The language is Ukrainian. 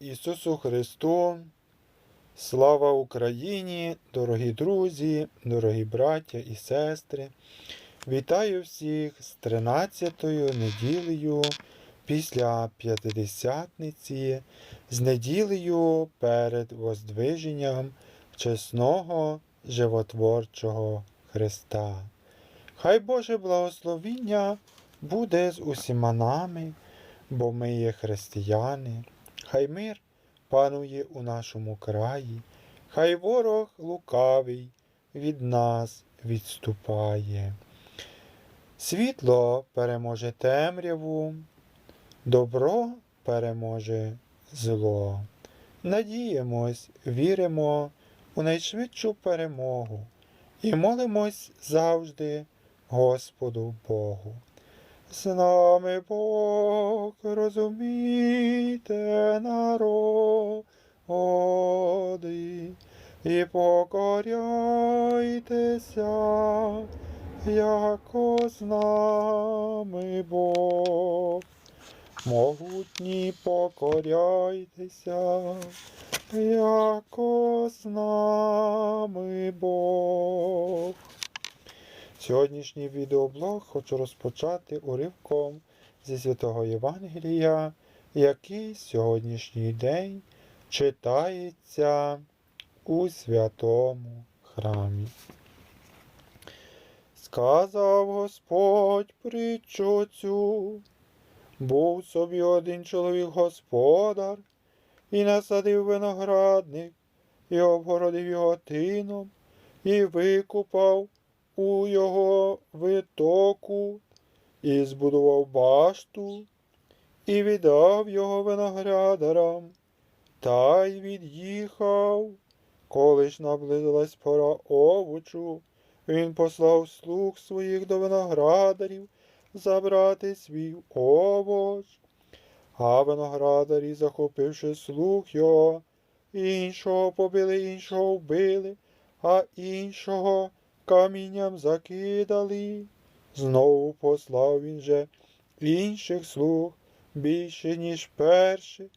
Ісусу Христу! Слава Україні, дорогі друзі, дорогі браття і сестри! Вітаю всіх з 13-ю неділею після П'ятидесятниці, з неділею перед Воздвиженням чесного животворчого Христа. Хай Боже благословіння буде з усіма нами, бо ми є християни. Хай мир панує у нашому краї, хай ворог лукавий від нас відступає. Світло переможе темряву, добро переможе зло. Надіємось, віримо у найшвидшу перемогу і молимось завжди Господу Богу. З нами Бог, розумійте народи, і покоряйтеся, яко з нами Бог. Могутні покоряйтеся, яко з нами Бог. Сьогоднішній відеоблог хочу розпочати уривком зі святого Євангелія, який сьогоднішній день читається у святому храмі. Сказав Господь притчу цю, був собі один чоловік господар, і насадив виноградник, і обгородив його тином, і викупав у його витоку, і збудував башту, і віддав його виноградарам, та й від'їхав. Коли ж наблизилась пора овочу, він послав слуг своїх до виноградарів забрати свій овоч. А виноградарі, захопивши слуг його, іншого побили, іншого вбили, а іншого камінням закидали. Знову послав він же інших слуг більше, ніж перших,